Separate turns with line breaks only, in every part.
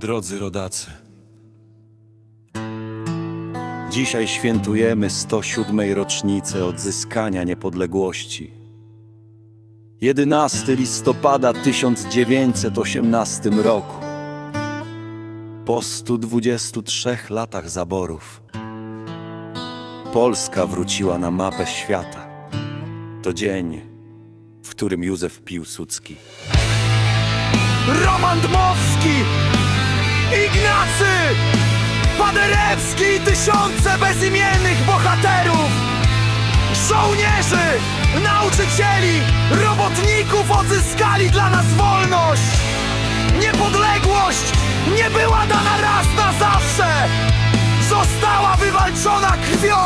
Drodzy rodacy,
Dzisiaj świętujemy 107. rocznicę odzyskania niepodległości. 11 listopada 1918 roku. Po 123 latach zaborów. Polska wróciła na mapę świata. To dzień, w którym Józef Piłsudski
Roman Dmowski, Ignacy, Paderewski i tysiące bezimiennych bohaterów, żołnierzy, nauczycieli, robotników odzyskali dla nas wolność. Niepodległość nie była dana raz na zawsze. Została wywalczona krwią,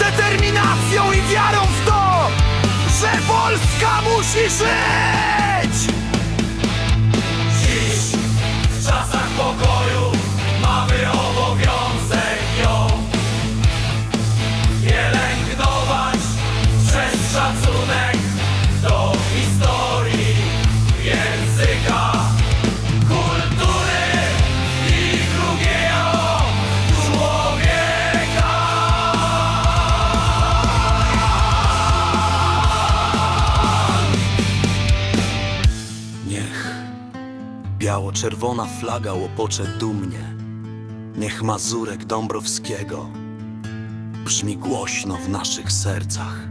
determinacją i wiarą w to, że Polska musi żyć!
Biało-czerwona flaga łopocze dumnie. Niech mazurek Dąbrowskiego brzmi głośno w naszych sercach.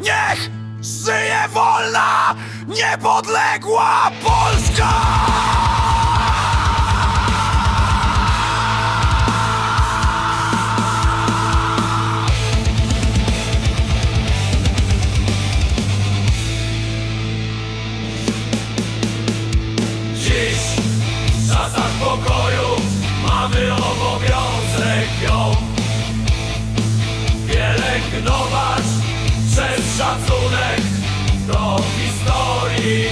Niech żyje wolna, niepodległa Polska! Obowiązek ją pielęgnować przez szacunek do historii,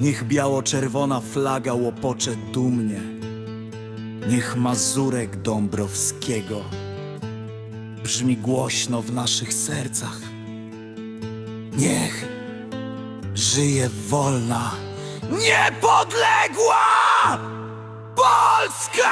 Niech biało-czerwona flaga łopocze dumnie. Niech mazurek Dąbrowskiego brzmi głośno w naszych sercach. Niech żyje wolna,
Niepodległa Polska!